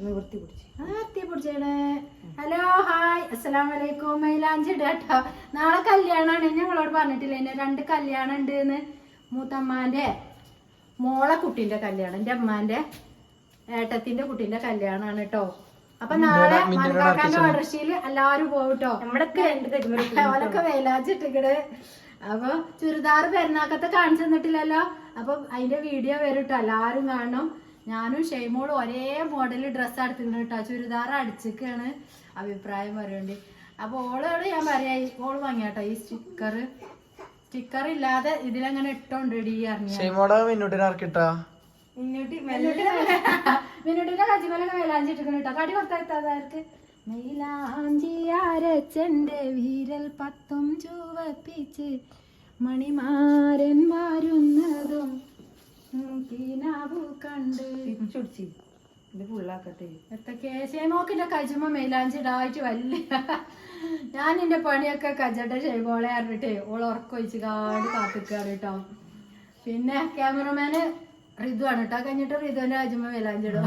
പിടിച്ച്. പിടിച്ചേണ് hello hi. അസ്സലാം വലൈക്കും മൈലാഞ്ചി കേട്ടോ നാളെ കല്യാണാണ്. ഞങ്ങളോട് പറഞ്ഞിട്ടില്ല എന്നെ രണ്ട് കല്യാണം ഉണ്ട് എന്ന് മൂത്തമ്മാന്റെ മോളെ കുട്ടിന്റെ കല്യാണം. എന്റെ അമ്മാന്റെ ഏട്ടത്തിന്റെ കുട്ടിന്റെ കല്യാണാണ് കേട്ടോ അപ്പൊ നാളെ മൺകാക്കാന്റെ ഓർഡർഷീൽ എല്ലാരും പോകും കേട്ടോ അവനൊക്കെ വേലാച്ചിട്ടിക്കട് അപ്പൊ ചുരിദാർ പെരുന്നാക്കത്തെ കാണിച്ചു തന്നിട്ടില്ലല്ലോ? അപ്പൊ അതിന്റെ വീഡിയോ വരും കേട്ടോ എല്ലാരും കാണണം ഞാനും ഷെയ്മോളും ഒരേ മോഡൽ ഡ്രസ്സ് അടുത്തിട്ടുണ്ട് കേട്ടോ ചുരിദാർ അടിച്ചിക്കാണ് അഭിപ്രായം പറയുന്നുണ്ട് അപ്പൊ ഓളോട് ഞാൻ പറയാ ഓൾ ഓൾ വാങ്ങിയാട്ടോ ഈ സ്റ്റിക്കർ സ്റ്റിക്കർ ഇല്ലാതെ ഇതിലങ്ങനെ ഇട്ടോണ്ട് ഡി അറിഞ്ഞ ഷെയ്മോടെ മിന്നൂട്ടിനെ ആർക്കിട്ടാ? മുന്നോട്ട് മിനുട്ടിന്റെ കജിമലൊക്കെ വേലാഞ്ചി ഇട്ടിക്കണം കേട്ടോ കടി കൊടുത്താർക്ക് മൈലാഞ്ചി അരച്ചന്റെ വീരൽ പത്തും ചുവപ്പിച്ച് മണിമാരൻ വാരുന്നതും പിടിച്ച്. ഇത് ഫുള്ളാക്കട്ടെ കജുമ വലിയ ഞാൻ എന്റെ പണിയൊക്കെ കജട്ട ഷെയ്മോളെ അറിഞ്ഞിട്ടേ ഓൾ ഉറക്കൊഴിച്ച് കാട് കാത്തിക്കാണ് കേട്ടോ പിന്നെ ക്യാമറമാന് റിതു ആണ് കേട്ടോ കഴിഞ്ഞിട്ട് റിതുവിന്റെ കജുമ മൈലാഞ്ചി ഇടും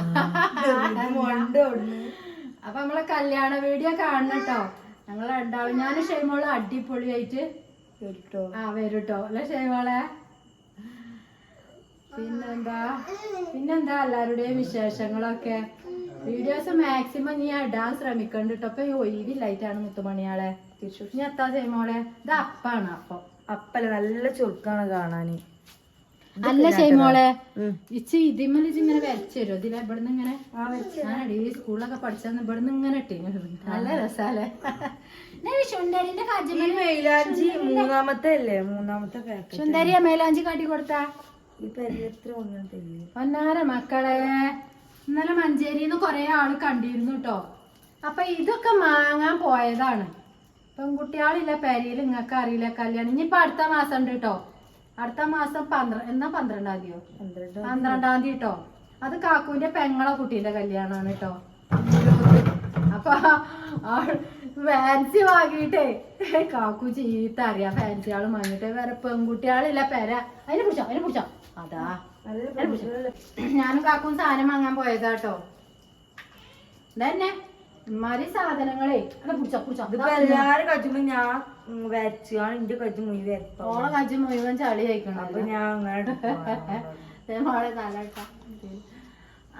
അപ്പൊ നമ്മളെ കല്യാണ വീഡിയോ കാണണം കേട്ടോ ഞങ്ങൾ രണ്ടാളും ഞാൻ ഷെയ്മോൾ അടിപൊളിയായിട്ട് ആ വരും കേട്ടോ അല്ലെ ഷെയ്മോളെ? പിന്നെന്താ? പിന്നെന്താ എല്ലാവരുടെയും വിശേഷങ്ങളൊക്കെ? വീഡിയോസ് മാക്സിമം നീ ഇടാൻ ശ്രമിക്കണ്ട കേട്ടോ അപ്പൊ ഈ ഒഴിവില്ലായിട്ടാണ് മുത്തുമണിയാളെ. നീ എത്താ ഷെയ്മോളെ ഇത് അപ്പാണ് അപ്പം. അപ്പല്ല നല്ല ചുരുക്കാണ് കാണാന്. അല്ല ഷെയ്മോളെ ഇച്ചി ഇതിമ്മൽ ഇങ്ങനെ വരച്ചു തരുമോ ഇതിലെ ഇവിടുന്ന് ഇങ്ങനെ ഞാനടി ഈ സ്കൂളിലൊക്കെ പഠിച്ചന്ന് ഇവിടുന്ന് ഇങ്ങനെ ഇട്ടിന് നല്ല രസാലേ സുന്ദരിന്റെ മൈലാഞ്ചി മൂന്നാമത്തെ അല്ലേ? മൂന്നാമത്തെ സുന്ദരിയ മേലാഞ്ചി കാട്ടി കൊടുത്താ? പൊന്നാര മക്കളെ ഇന്നലെ മഞ്ചേരിന്ന് കൊറേ ആൾ കണ്ടിരുന്നു കേട്ടോ അപ്പൊ ഇതൊക്കെ മാങ്ങാൻ പോയതാണ്. പെൺകുട്ടികളില്ല പെരയിൽ നിങ്ങൾക്ക് അറിയില്ല കല്യാണം. ഇനിയിപ്പൊ അടുത്ത മാസം ഉണ്ട് കേട്ടോ അടുത്ത മാസം പന്ത്രണ്ട് എന്നാ പന്ത്രണ്ടാം തീയതിയോ പന്ത്രണ്ട് തീയതി കേട്ടോ അത് കാക്കുവിന്റെ പെങ്ങളെ കുട്ടീന്റെ കല്യാണമാണ് കേട്ടോ അപ്പൊ ഫാൻസി വാങ്ങിയിട്ടേ കാക്കു ചീത്ത അറിയാം. ഫാൻസി ആൾ വാങ്ങിയിട്ട് വേറെ പെൺകുട്ടികളില്ല പെര. അതിനെ പിടിച്ചോ അതിനെ പിടിച്ചോ. അതാ. നല്ല. ഞാനും കാക്കും സാധനം വാങ്ങാൻ പോയതാ കേട്ടോ. ഇതന്നെ ഇമാരി സാധനങ്ങളെ. പിടിച്ചോ പിടിച്ചോ എല്ലാരും കച്ചുമ്പോ ഞാൻ വരച്ചാണ് എന്റെ കഴിച്ചു മുഴുവൻ ഓളെ കജ്ജ് മുഴുവൻ ചളി കഴിക്കണം. അപ്പൊ ഞാൻ സേമോളെ തലട്ട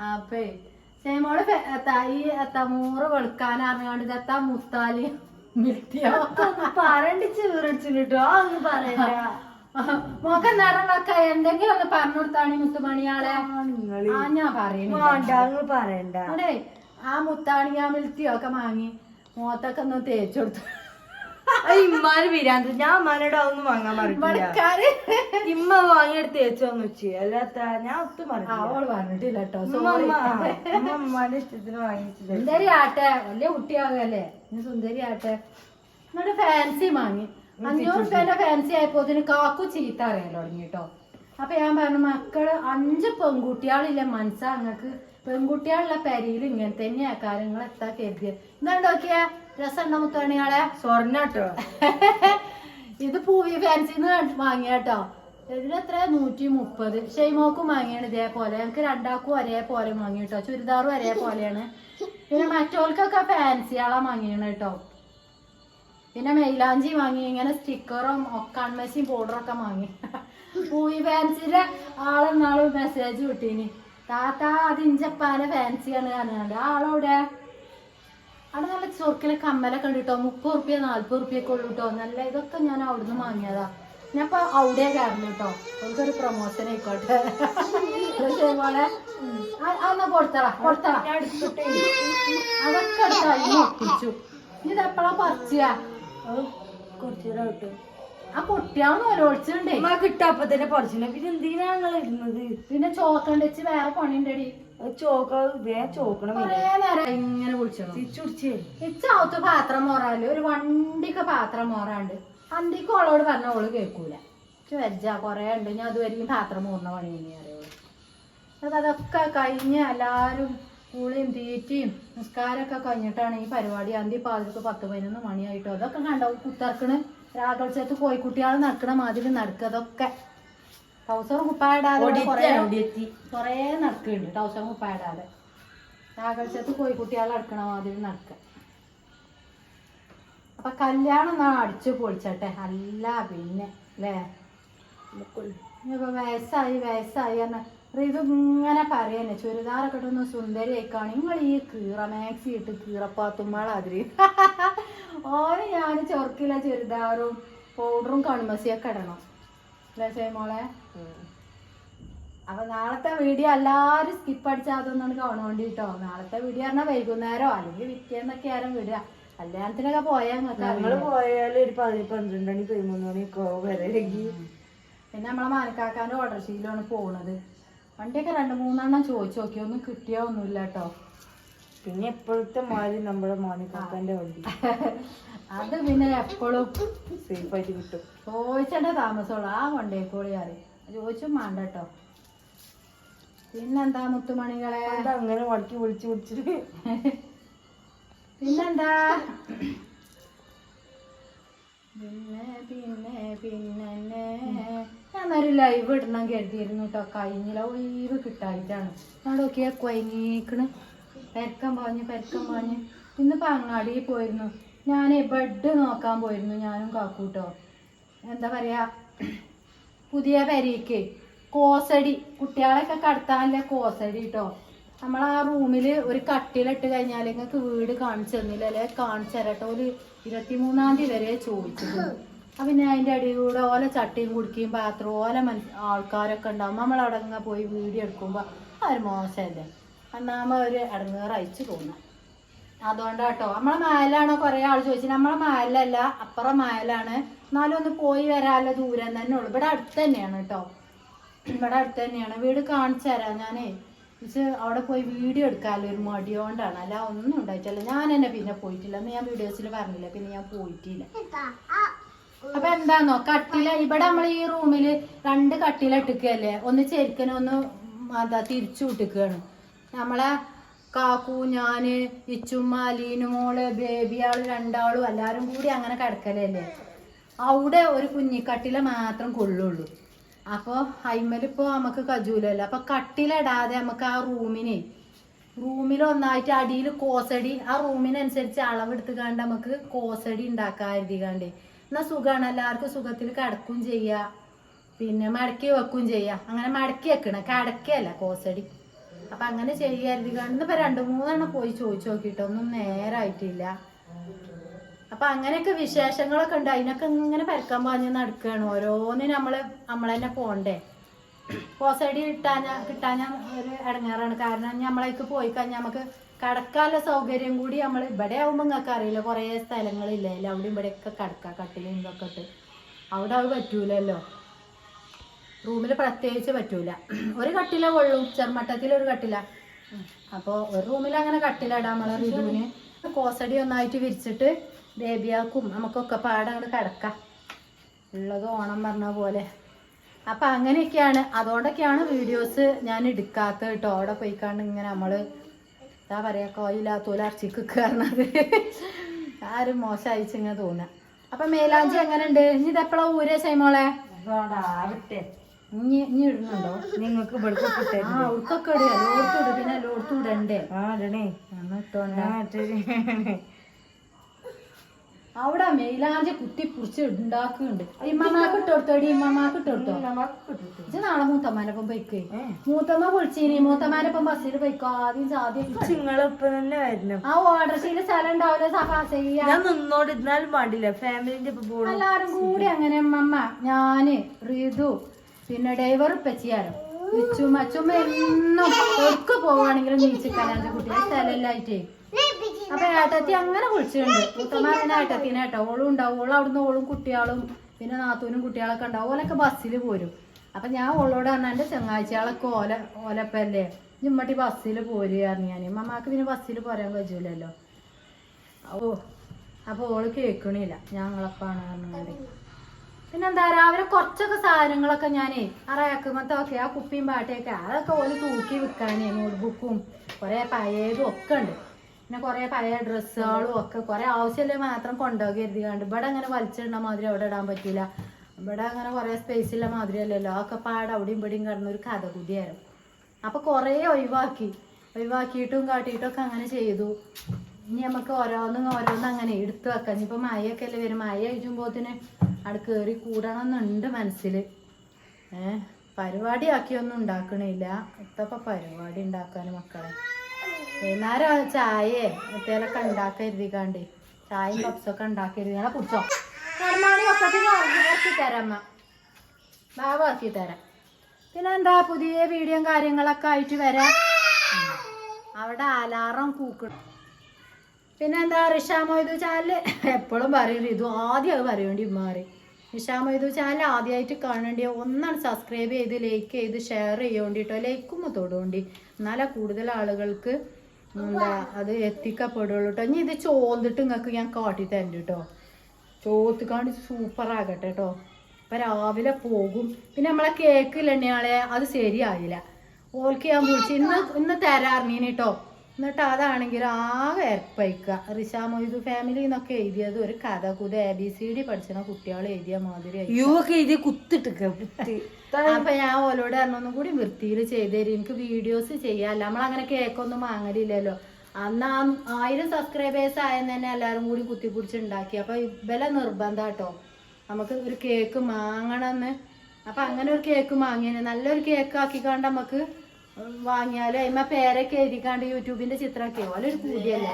അപ്പേ സേമോൾ ഈ എത്താ മൂറ് വെളുക്കാനറിഞ്ഞോണ്ട് ഇതെത്താ മുത്താലി മിട്ടിയോ പറണ്ടി ചീറടിച്ചിട്ടോ അതൊന്നും പറയണ്ട. മോക്ക് നേരങ്ങളൊക്കെ എന്തെങ്കിലും ഒന്ന് പറഞ്ഞു കൊടുത്താണ് മുത്തുമണിയാളെ? ആ ഞാൻ പറയുന്നു പറയണ്ട. അതെ ആ മുത്താണി ആ മിൽത്തിയോ ഒക്കെ വാങ്ങി മോത്തൊക്കെ ഒന്ന് തേച്ചു കൊടുത്തു. ഇമ്മാര് വിരാന്ത് ഞാൻ അമ്മാനോട് അതൊന്നും വാങ്ങാൻ പറഞ്ഞില്ല ഇമ്മ വാങ്ങിയെടുത്ത് തേച്ചോന്ന് വെച്ച് അല്ലാത്ത ഞാൻ ഒത്തും പറഞ്ഞില്ല അവൾ പറഞ്ഞിട്ടില്ല കേട്ടോ. ഉമ്മ അമ്മ ഉമ്മ ഇഷ്ടത്തിന് വാങ്ങിച്ചു സുന്ദരി ആട്ടെ വലിയ കുട്ടിയാകല്ലേ. സുന്ദരി ആട്ടെ എന്നിട്ട് ഫാൻസി വാങ്ങി. അഞ്ഞൂറ് റുപ്യന്റെ ഫാൻസി ആയപ്പോ ഇതിന് കാക്കു ചീത്ത അറിയാൻ തുടങ്ങി കേട്ടോ അപ്പൊ ഞാൻ പറഞ്ഞു മക്കൾ അഞ്ച് പെൺകുട്ടികളില്ല മനസ്സാ അങ്ങക്ക്. പെൺകുട്ടികളുടെ പെരയിൽ ഇങ്ങനെ തന്നെയാ കാര്യങ്ങൾ എത്താ കരുതിയത് എന്താ നോക്കിയാ? രസമുണ്ടോ മുത്തണിയാളെ സ്വർണട്ടോ ഇത് പൂവി ഫാൻസിന്ന് വാങ്ങിയാട്ടോ ഇതിനെത്ര നൂറ്റി മുപ്പത്. ഷെയ്മോക്കും വാങ്ങിയാണ് ഇതേപോലെ. ഞങ്ങൾക്ക് രണ്ടാക്കും ഒരേപോലെ വാങ്ങി കേട്ടോ ചുരിദാറും ഒരേപോലെയാണ്. പിന്നെ മറ്റോൾക്കൊക്കെ ഫാൻസിയാളാ വാങ്ങിയാണ് കേട്ടോ പിന്നെ മെയിലാഞ്ചി വാങ്ങി ഇങ്ങനെ സ്റ്റിക്കറും കൺമശിയും പൗഡറൊക്കെ വാങ്ങി. പൂവി ഫാൻസിന്റെ ആളെന്നാളും മെസ്സേജ് കിട്ടീനി താത്ത അത് ഇഞ്ചപ്പാനെ ഫാൻസിയാണ് കാണാണ്ട് ആളവിടെ അവിടെ നല്ല ചൊറുക്കിലെ കമ്മലൊക്കെ ഉണ്ട് കേട്ടോ മുപ്പത് റുപ്യ നാൽപ്പത് റുപ്യൊക്കെ ഉള്ളു കേട്ടോ നല്ല ഇതൊക്കെ ഞാൻ അവിടുന്ന് വാങ്ങിയതാ. ഞാൻ ഇപ്പൊ അവിടെ കയറുന്നു കേട്ടോ എനിക്കൊരു പ്രൊമോഷൻ ആയിക്കോട്ടെ. പോലെ അതൊന്ന് കൊടുത്തറ കൊടുത്തറ ഞാൻ എടുത്തിട്ടേ. അതൊക്കെ എടുത്താ ഒപ്പിച്ചു ഇത് എപ്പോഴാ പറിച്ചാ കുറച്ചുകൂടെ കിട്ടും ആ കുട്ടിയാന്ന് ഒരൊളിച്ചുണ്ടേ നമ്മളെ കിട്ടാപ്പ തന്നെ പറിച്ചില്ല. പിന്നെ എന്തിനാ നിങ്ങൾ ഇരുന്നത്? പിന്നെ ചോക്കണ്ട വെച്ച് വേറെ പണിയുണ്ടടി. ചോക്ക വേഗം ചോക്കണം നേരം ഇങ്ങനെ വിളിച്ചു തിരിച്ചുടിച്ചേ പാത്രം മോറാൽ ഒരു വണ്ടിക്ക് പാത്രം മോറാണ്ട്. അന്തിക്ക് ഓളോട് പറഞ്ഞ ഓൾ കേൾക്കൂല. വെജ്ജാ കൊറേ ഉണ്ട്. ഞാൻ അതുവരെയും പാത്രം മോറുന്ന പണി തന്നെ അറിയുള്ളൂ. അതൊക്കെ കഴിഞ്ഞ് എല്ലാരും കുളിയും തീറ്റയും നിസ്കാരമൊക്കെ കഴിഞ്ഞിട്ടാണ് ഈ പരിപാടി. അന്തി പാതിരക്ക് പത്ത് പതിനൊന്ന് മണിയായിട്ടോ. അതൊക്കെ കണ്ടാവും കുത്തർക്കണ്. രാഘവച്ചത്ത് കോഴിക്കുട്ടികൾ നടക്കണ മാതിരി നടക്കുക അതൊക്കെ. ടൗസർ കുപ്പായിടാതെ കുറേ നടക്കുന്നുണ്ട് ടൗസർ കുപ്പായിടാതെ. രാഘവശത്ത് കോഴിക്കുട്ടികളെ നടക്കണ മാതിരി നടക്കുക അപ്പൊ കല്യാണം നാ അടിച്ചു പൊളിച്ചട്ടെ. അല്ല പിന്നെ അല്ലേ വയസ്സായി വയസ്സായി പറഞ്ഞ ഇത് ഇങ്ങനെ പറയന്നെ ചുരിദാറൊക്കെ ഇട്ടൊന്ന് സുന്ദരി ആയിക്കാണ് നിങ്ങൾ ഈ കീറ മാക്സി ഇട്ട് കീറപ്പാത്തുമ്പാളാതിരി ഓന് ഞാൻ ചൊറുക്കില്ല ചുരിദാറും പൗഡറും കൺമസിയൊക്കെ ഇടണം. അല്ലേ ചേമോളെ അപ്പൊ നാളത്തെ വീഡിയോ എല്ലാരും സ്കിപ്പ് അടിച്ചാൽ അതൊന്നും കാണുകൊണ്ട് കേട്ടോ നാളത്തെ വീഡിയോ പറഞ്ഞാൽ വൈകുന്നേരോ? അല്ലെങ്കിൽ വിറ്റേന്നൊക്കെ ആരും വിടുക കല്യാണത്തിനൊക്കെ പോയാൽ നിങ്ങൾ പോയാൽ പോയാൽ ഒരു പന്ത്രണ്ട് മണി പതിമൂന്ന് വരലെങ്കിൽ പിന്നെ നമ്മളെ മാനക്കാക്കാന്റെ ഓർഡർ ശീലമാണ് പോണത്. വണ്ടിയൊക്കെ രണ്ട് മൂന്നെണ്ണം ചോദിച്ചു നോക്കി. ഒന്നും കിട്ടിയോ ഒന്നുമില്ല കേട്ടോ. പിന്നെ എപ്പോഴത്തെ മാതിരി നമ്മുടെ മാനിക്കാക്കാന്റെ വണ്ടി? അത് പിന്നെ എപ്പോഴും സേഫായിട്ട് കിട്ടും. ചോദിച്ചേണ്ട താമസമുള്ളൂ ആ കൊണ്ടേക്കോളി അറി ചോദിച്ചും വേണ്ട കേട്ടോ. പിന്നെന്താ മുത്തുമണികളെ? അങ്ങനെ വടക്കി വിളിച്ച് വിളിച്ചിട്ട് പിന്നെന്താ? പിന്നെ പിന്നെ പിന്നെ ഞാനൊരു ലൈവ് ഇടണം കരുതിയിരുന്നു കേട്ടോ കഴിഞ്ഞില്ല ലൈവ് കിട്ടായിട്ടാണ് ഞാൻ നോക്കിയാ കൊയങ്ങീക്കണ് പെരക്കം പാഞ്ഞ് പെരക്കം പാഞ്ഞ്. ഇന്നിപ്പോ അങ്ങാടിയിൽ പോയിരുന്നു. ഞാൻ ബെഡ് നോക്കാൻ പോയിരുന്നു ഞാനും കാക്കൂട്ടോ എന്താ പറയാ പുതിയ പെരീക്ക് കോസടി. കുട്ടികളെയൊക്കെ കടത്താനല്ല കോസടി കേട്ടോ നമ്മൾ ആ റൂമിൽ ഒരു കട്ടിലിട്ട് കഴിഞ്ഞാൽ നിങ്ങൾക്ക് വീട് കാണിച്ചു തന്നില്ല അല്ലെ കാണിച്ചു തരട്ടോ. ഒരു ഇരുപത്തിമൂന്നാം തീയതി വരെ ചോദിച്ചത് അപ്പൊ പിന്നെ അതിന്റെ അടിയിൽ കൂടെ ഓല ചട്ടിയും കുടിക്കുകയും പാത്രം ഓല മന ആൾക്കാരൊക്കെ ഉണ്ടാവും. നമ്മൾ അടങ്ങ പോയി വീഡിയോ എടുക്കുമ്പോൾ അവർ മോശമല്ലേ അന്നാമ ഒരു ഇടങ്ങേറ് അയച്ചു തോന്നാം അതുകൊണ്ടാട്ടോ. നമ്മളെ മായലാണോ കുറേ ആൾ ചോദിച്ചു നമ്മളെ മായലല്ല അപ്പുറം മായലാണ് എന്നാലും ഒന്ന് പോയി വരാനുള്ള ദൂരം തന്നെ ഉള്ളു. ഇവിടെ അടുത്ത് തന്നെയാണ് കേട്ടോ ഇവിടെ അടുത്ത് തന്നെയാണ്. വീട് കാണിച്ചു തരാം ഞാനേ. ഇത് അവിടെ പോയി വീഡിയോ എടുക്കാമല്ലോ ഒരു മടിയോണ്ടാണ്. അല്ല ഒന്നും ഉണ്ടായിട്ടില്ല. ഞാൻ എന്നെ പിന്നെ പോയിട്ടില്ല. എന്ന് ഞാൻ വീഡിയോസിൽ പറഞ്ഞില്ല. പിന്നെ ഞാൻ പോയിട്ടില്ല. അപ്പൊ എന്താന്നോ കട്ടില ഇവിടെ നമ്മൾ ഈ റൂമിൽ രണ്ട് കട്ടില ഇട്ടിക്കല്ലേ ഒന്ന് ചെരുക്കനും ഒന്ന് അതാ തിരിച്ചു വിട്ടിക്കാണ് നമ്മളെ കാക്കു ഞാൻ ഇച്ചുമ്മ അലീനു മോൾ ബേബി ആൾ രണ്ടാളും എല്ലാരും കൂടി അങ്ങനെ കിടക്കലല്ലേ? അവിടെ ഒരു കുഞ്ഞിക്കട്ടില മാത്രം കൊള്ളുള്ളൂ. അപ്പോൾ അയിമലിപ്പോൾ നമുക്ക് കജൂലല്ലോ? അപ്പൊ കട്ടിലിടാതെ നമുക്ക് ആ റൂമിന് റൂമിൽ ഒന്നായിട്ട് അടിയിൽ കോസടി ആ റൂമിനനുസരിച്ച് അളവെടുത്തുകാണ്ട് നമുക്ക് കോസടി ഉണ്ടാക്കാൻ കരുതികാണ്ട് എന്നാ സുഖമാണ് എല്ലാവർക്കും സുഖത്തിൽ കടക്കും ചെയ്യുക പിന്നെ മടക്കി വെക്കും ചെയ്യുക അങ്ങനെ മടക്കി വെക്കണം. കിടക്കല്ല കോസടി. അപ്പൊ അങ്ങനെ ചെയ്യരുത്. കണ്ട് ഇപ്പൊ രണ്ടു മൂന്നെണ്ണം പോയി ചോദിച്ചു നോക്കിയിട്ട് ഒന്നും നേരായിട്ടില്ല. അപ്പൊ അങ്ങനെയൊക്കെ വിശേഷങ്ങളൊക്കെ ഉണ്ട്. അതിനൊക്കെ ഇങ്ങനെ പരക്കാൻ പാഞ്ഞ് നടക്കുകയാണ് ഓരോന്നിനും നമ്മൾ നമ്മളെന്നെ പോണ്ടേ. കോസടി കിട്ടാൻ കിട്ടാൻ ഒരു ഇടങ്ങാറാണ്. കാരണം നമ്മളേക്ക് പോയി കഴിഞ്ഞാൽ നമുക്ക് കടക്കാനുള്ള സൗകര്യം കൂടി നമ്മൾ ഇവിടെ ആവുമ്പോൾ നിങ്ങൾക്ക് അറിയില്ല. കുറേ സ്ഥലങ്ങളില്ലേ. അല്ലെ? അവിടെ ഇവിടെയൊക്കെ കടക്കാം കട്ടിലും ഇതൊക്കെ ഇട്ട്. അവിടെ അത് പറ്റൂലല്ലോ. റൂമിൽ പ്രത്യേകിച്ച് പറ്റൂല. ഒരു കട്ടില കൊള്ളും ചെറുമട്ടത്തിൽ ഒരു കട്ടില. അപ്പോൾ ഒരു റൂമിൽ അങ്ങനെ കട്ടില ഇടാം നമ്മളെ റിതുവിന് കോസടി ഒന്നായിട്ട് വിരിച്ചിട്ട് ബേബിയാക്കും നമുക്കൊക്കെ പാടങ്ങോട്ട് കിടക്കാം. ഉള്ളത് ഓണം പറഞ്ഞ പോലെ. അപ്പം അങ്ങനെയൊക്കെയാണ്. അതുകൊണ്ടൊക്കെയാണ് വീഡിയോസ് ഞാൻ എടുക്കാത്തത് കേട്ടോ അവിടെ പോയിക്കാണ്ട് ഇങ്ങനെ നമ്മൾ എന്താ പറയുക കോയില്ലാത്തോല അർച്ചിക്ക് കയറണത് ആരും മോശമായിച്ച് ഇങ്ങനെ തോന്നുക അപ്പൊ മേലാഞ്ചി എങ്ങനെ ഉണ്ട് ഇനി ഇതെപ്പോഴാണ് ഊരേ സൈമോളെ ഇനി ഇനി ഇടുന്നുണ്ടോ നിങ്ങൾക്ക് ഇവിടേക്കൊക്കെ ആ ഉൾക്കൊക്കെ ഇടുക ലോർത്ത് ഇടും പിന്നെ ലോർത്ത് ഇടണ്ടേ ആ ഇടണേ ഇട്ടോണ്ട അവിടെ മെയിലാഞ്ചി കുത്തി പുറിച്ച് ഉണ്ടാക്കുന്നുണ്ട്. ഇമ്മമാക്ക് ഇട്ടോടത്തോടി ഇമ്മമാക്ക് ഇട്ടോടുത്തോ ഇത് നാളെ മൂത്തമ്മാനൊപ്പം പോയിക്കേ. മൂത്തമ്മ വിളിച്ചീനി മൂത്തമ്മാനൊപ്പം ബസ്സിൽ പോയിക്കോ ആദ്യം ആദ്യം ആ തന്നെ ചെയ്ത സ്ഥലം ഉണ്ടാവില്ല സഹാസ പാടില്ല ഫാമിലിന്റെ എല്ലാരും കൂടി അങ്ങനെ അമ്മമ്മ ഞാൻ റിതു പിന്നെ ഡ്രൈവർ പെച്ചിയാരോ ഉച്ചുമ്മ അച്ചുമ്മ എന്നും ഒക്കെ പോവാണെങ്കിലും നീച്ചിക്കാനാണ് കുട്ടിയെ സ്ഥലമില്ലായിട്ടേ അപ്പൊ ഏട്ടത്തി അങ്ങനെ വിളിച്ചിട്ടുണ്ട്. മുത്തമാരനെ ഏട്ടത്തിനെ ഏട്ടോ ഓളും ഉണ്ടാവും. ഓളും അവിടുന്ന് ഓളും കുട്ടികളും പിന്നെ നാത്തൂനും കുട്ടികളൊക്കെ ഉണ്ടാവും. ഓലൊക്കെ ബസ്സിൽ പോരും. അപ്പൊ ഞാൻ ഓളോട് പറഞ്ഞാൽ എന്റെ ചങ്ങാഴ്ചകളൊക്കെ ഓല ഓലപ്പല്ലേ? ഇമ്മട്ടി ബസ്സിൽ പോരുക പറഞ്ഞു ഞാൻ. മമ്മാക്ക് പിന്നെ ബസ്സിൽ പോരാൻ കഴിയൂലല്ലോ. ഓ അപ്പൊ ഓൾ കേൾക്കണില്ല. ഞങ്ങളപ്പാണ് പറഞ്ഞാണ്ട് പിന്നെന്താ രാവിലെ കുറച്ചൊക്കെ സാധനങ്ങളൊക്കെ ഞാൻ ആ റാക്കുമത്തൊക്കെ ആ കുപ്പിയും പാട്ടയൊക്കെ അതൊക്കെ ഓൽ തൂക്കി വിൽക്കാനേ നോട്ട്ബുക്കും കുറേ പഴയതും ഒക്കെ ഉണ്ട്. പിന്നെ കുറേ പഴയ ഡ്രസ്സുകളും ഒക്കെ കുറേ ആവശ്യമില്ല മാത്രം കൊണ്ടുപോയി കരുതികാണ്ട് ഇവിടെ അങ്ങനെ വലിച്ചിടണ മാതിരി അവിടെ ഇടാൻ പറ്റില്ല ഇവിടെ അങ്ങനെ കുറേ സ്പേസ് ഇല്ല മാതിരി അല്ലല്ലോ ഒക്കെ പാട് അവിടെയും ഇവിടെയും കിടന്ന ഒരു കഥ കൂടിയായിരുന്നു അപ്പൊ കുറേ ഒഴിവാക്കി. ഒഴിവാക്കിയിട്ടും കാട്ടിയിട്ടും ഒക്കെ അങ്ങനെ ചെയ്തു. ഇനി നമുക്ക് ഓരോന്നും ഓരോന്നും അങ്ങനെ എടുത്തു വെക്കാം. ഇനിയിപ്പോൾ മഴയൊക്കെ അല്ലേ വരും. മഴ കഴിച്ചുമ്പോത്തിന് അവിടെ കയറി കൂടണം എന്നുണ്ട് മനസ്സിൽ ഏഹ്? പരിപാടിയാക്കിയൊന്നും ഉണ്ടാക്കണില്ല. ഇത്തപ്പം പരിപാടി ഉണ്ടാക്കാൻ മക്കളെ. വൈകുന്നേരം ചായയെ എത്തേലൊക്കെ ഉണ്ടാക്കരുതിക്കാണ്ട് ചായയും പപ്സൊക്കെ ഉണ്ടാക്കരുത് ഞാൻ കുടിച്ചോ. കർമാണി തരാം അമ്മ പിന്നെ എന്താ പുതിയ വീഡിയോയും കാര്യങ്ങളൊക്കെ ആയിട്ട് വരാം. അവിടെ അലാറം കൂക്കണം. പിന്നെ എന്താ റിഷാ മൊയ്തു ചാനൽ? എപ്പോഴും പറയും ഇത് ആദ്യം അത് പറയേണ്ടി മാറി നിഷാ മൊയ്തു ചാനൽ ആദ്യമായിട്ട് കാണേണ്ടി ഒന്നാണ് സബ്സ്ക്രൈബ് ചെയ്ത് ലൈക്ക് ചെയ്ത് ഷെയർ ചെയ്യേണ്ടിട്ടോ ലൈക്കും തൊടുകൊണ്ടി എന്നാലേ കൂടുതൽ ആളുകൾക്ക് എന്താ അത് എത്തിക്കപ്പെടുള്ളൂ കേട്ടോ ഇനി ഇത് ചോന്നിട്ട് നിങ്ങൾക്ക് ഞാൻ കാട്ടി തരണ്ട് കേട്ടോ ചോത്തുകാണ്ട് സൂപ്പർ ആകട്ടെ കേട്ടോ ഇപ്പൊ രാവിലെ പോകും. പിന്നെ നമ്മളെ കേക്ക് ഇല്ലെണ്ണയാളെ അത് ശരിയായില്ല. ഓൾക്ക് ഞാൻ വിളിച്ച് ഇന്ന് ഇന്ന് തരാറിനീന് കേട്ടോ എന്നിട്ട് അതാണെങ്കിൽ ആകെ ഏർപ്പയിക്കുക റിഷാ മൊയ്തു ഫാമിലി എന്നൊക്കെ എഴുതിയത് ഒരു കഥ കുത എ ബി സി ഡി പഠിച്ചിരുന്ന കുട്ടികൾ എഴുതിയ മാതിരി ആയി. യു ഒക്കെ എഴുതി കുത്തിട്ടൊക്കെ കുത്തി. അപ്പൊ ഞാൻ ഓലോട് പറഞ്ഞൊന്നും കൂടി വൃത്തിയിൽ ചെയ്തുതരും എനിക്ക് വീഡിയോസ് ചെയ്യാല്ല നമ്മളങ്ങനെ കേക്കൊന്നും വാങ്ങലില്ലല്ലോ. അന്ന് ആ ആയിരം സബ്സ്ക്രൈബേഴ്സ് ആയെന്ന് തന്നെ എല്ലാവരും കൂടി കുത്തി ഉണ്ടാക്കി അപ്പൊ ഇവലെ നിർബന്ധം കേട്ടോ നമുക്ക് ഒരു കേക്ക് വാങ്ങണമെന്ന് അപ്പൊ അങ്ങനെ ഒരു കേക്ക് വാങ്ങിയത് നല്ലൊരു കേക്ക് ആക്കിക്കാണ്ട് നമുക്ക് വാങ്ങിയാൽ അതിമ പേരൊക്കെ എഴുതിക്കാണ്ട് യൂട്യൂബിന്റെ ചിത്രമൊക്കെ ഓലൊരു പൂതിയല്ലേ?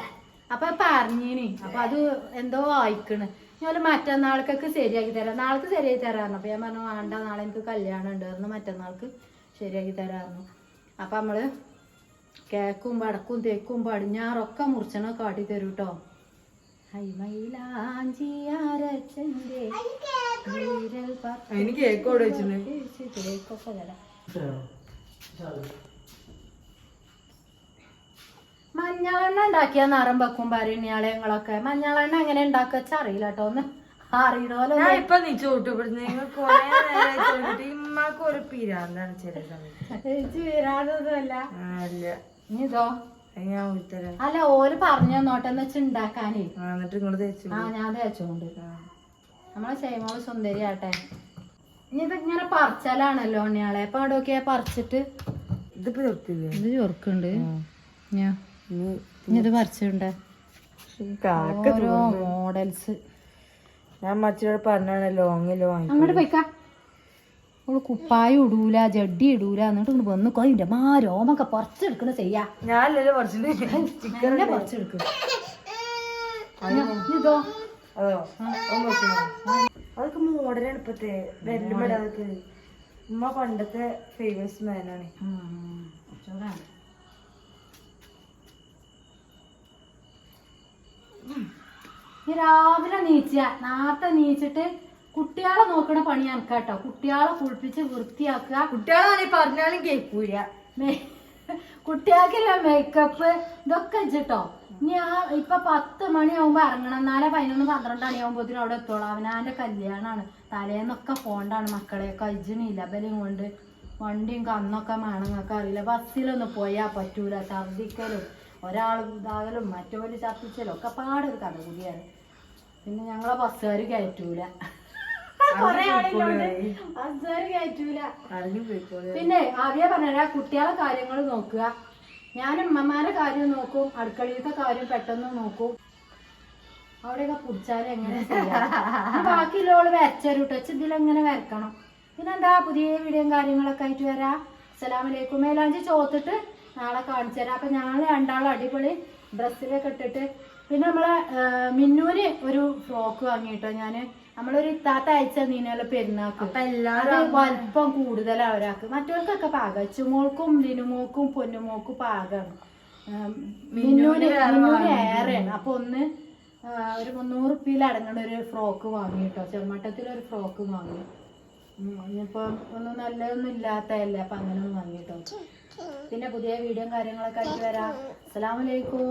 അപ്പൊ പറഞ്ഞീനി. അപ്പൊ അത് എന്തോ വായിക്കണ് ഞാൻ മറ്റന്നാൾക്കൊക്കെ ശരിയാക്കി തരാം. നാൾക്ക് ശരിയാക്കി തരാറുണ്ട് അപ്പൊ ഞാൻ പറഞ്ഞു വേണ്ട നാളെ എനിക്ക് കല്യാണം ഉണ്ടായിരുന്നു മറ്റന്നാൾക്ക് ശരിയാക്കി തരാറുണ്ട് അപ്പൊ നമ്മൾ കേക്കും വടക്കും തേക്കും പടിഞ്ഞാറൊക്കെ മുറിച്ചണ കാട്ടി തരൂ കേട്ടോ കേക്ക് കേക്കൊക്കെ തരാം. മഞ്ഞളെണ്ണ ഉണ്ടാക്കിയ നിറം വെക്കും പറയുന്നയാളെങ്ങളൊക്കെ മഞ്ഞളെണ്ണ എങ്ങനെ ഉണ്ടാക്കുക അറിയില്ല കേട്ടോ. ഒന്ന് ഞാൻ ഇപ്പൊ നീ ഇമ്മക്ക് ഒരു പിരാന്താണ് ചില സമയത്ത്. അല്ല. ഓര് പറഞ്ഞു നോട്ടെന്ന് വെച്ച് ഉണ്ടാക്കാനേ. ആ ഞാൻ തേച്ചോണ്ട് നമ്മളെ ചെയ്യുമ്പോൾ സുന്ദരിയാട്ടെ ഇനി ഇത് ഇങ്ങനെ പറിച്ചാലാണല്ലോ ഉണ്ണിയാളെ. അപ്പൊ അവിടെയൊക്കെ പറിച്ചിട്ട് ഇതിപ്പോ നിർത്തില്ലേ ഇത് ചൊറുക്കുണ്ട്. ഞാൻ ഇത് പറിച്ചിട്ടുണ്ട് കാക്ക ഓരോ മോഡൽസ് ഞാൻ മച്ചിനോട് പറഞ്ഞാണ് ലോങ്ങിൽ വാങ്ങി അങ്ങോട്ട് പോയിക്കാ. ഓൾ കുപ്പായ ഇടൂല ജഡ്ഡി ഇടൂല എന്നിട്ട് ഇങ്ങോട്ട് വന്ന് കൊയിന്റെ മാ രോമൊക്കെ പറിച്ചെടുക്കണ ചെയ്യാ ഞാനല്ലേ പറിച്ചെടുക്കും. ഇതോ? അതൊക്കെ മോഡലാണ് ഇപ്പത്തെ. വെല്ലുമട അതൊക്കെ ഉമ്മ പണ്ടത്തെ ഫേമസ് മാനാണ് ഈ രാവിലെ നീച്ച നേരത്തെ നീച്ചിട്ട് കുട്ടികളെ നോക്കണ പണി എനക്കാട്ടോ കുട്ടികളെ കുളിപ്പിച്ച് വൃത്തിയാക്കുക. കുട്ടികളെ പറഞ്ഞാലും കേൾക്കൂല കുട്ടികൾക്കില്ല മേക്കപ്പ് ഇതൊക്കെ വെച്ചിട്ടോ ഞാൻ ഇപ്പൊ പത്ത് മണിയാവുമ്പോ ഇറങ്ങണം. എന്നാലേ പതിനൊന്ന് പന്ത്രണ്ട് മണിയാവുമ്പോഴത്തേനും അവിടെ എത്തോളാം അവനാന്റെ കല്യാണമാണ് തലേന്നൊക്കെ പോണ്ടാണ് മക്കളെ കഴിച്ചണില്ല ബലിയും കൊണ്ട് വണ്ടിയും കന്നൊക്കെ വേണമെന്നൊക്കെ അറിയില്ല ബസ്സിലൊന്നും പോയാ പറ്റൂല. ഛർദിക്കലും ഒരാൾ ഇതാകലും മറ്റോര് ചർപ്പിച്ചലും ഒക്കെ പാടൊരു കഥ കൂടിയാണ്. പിന്നെ ഞങ്ങളെ ബസ്സുകാർ കയറ്റൂല. ബസ്സുകാർ പിന്നെ ആദ്യ പറഞ്ഞ കുട്ടികളെ കാര്യങ്ങൾ നോക്കുക. ഞാൻ ഉമ്മമാരെ കാര്യം നോക്കും. അടുക്കളയിലത്തെ കാര്യം പെട്ടെന്ന് നോക്കും. അവിടെയൊക്കെ പിടിച്ചാൽ എങ്ങനെ ബാക്കിയുള്ളവൾ വരച്ചൊരു ടച്ച് ഇതിലെങ്ങനെ വരക്കണം? പിന്നെന്താ പുതിയ വീഡിയോയും കാര്യങ്ങളൊക്കെ ആയിട്ട് വരാം? അസ്സലാമലൈക്കും മേലാഞ്ചി ചോത്തിട്ട് നാളെ കാണിച്ചു തരാം. അപ്പൊ ഞങ്ങൾ രണ്ടാളും അടിപൊളി ഡ്രസ്സിലൊക്കെ ഇട്ടിട്ട് പിന്നെ നമ്മളെ മിന്നൂര് ഒരു ഫ്രോക്ക് വാങ്ങിട്ടോ ഞാൻ? നമ്മളൊരു ഇത്താത്ത അയച്ച നീനല്ല പെരുന്നാക്ക്. എല്ലാരും വലിപ്പം കൂടുതലാണ് ഒരാൾക്ക്. മറ്റവർക്കൊക്കെ പാകം. ചുമോൾക്കും ലിനുമോക്കും പൊന്നുമോക്കും പാകമാണ് മിന്നൂര് മിന്നൂര് ഏറെയാണ് അപ്പൊ ഒന്ന് ഒരു മുന്നൂറ് റുപ്യയിൽ അടങ്ങുന്ന ഒരു ഫ്രോക്ക് വാങ്ങി കേട്ടോ ചെമ്മട്ടത്തിൽ ഒരു ഫ്രോക്ക് വാങ്ങി. ഇനിയിപ്പം ഒന്നും നല്ലതൊന്നും ഇല്ലാത്തതല്ലേ. അപ്പൊ അങ്ങനെ ഒന്ന് വാങ്ങി കേട്ടോ പിന്നെ പുതിയ വീഡിയോയും കാര്യങ്ങളൊക്കെ ആയിട്ട് വരാം. അസ്സലാമലൈക്കും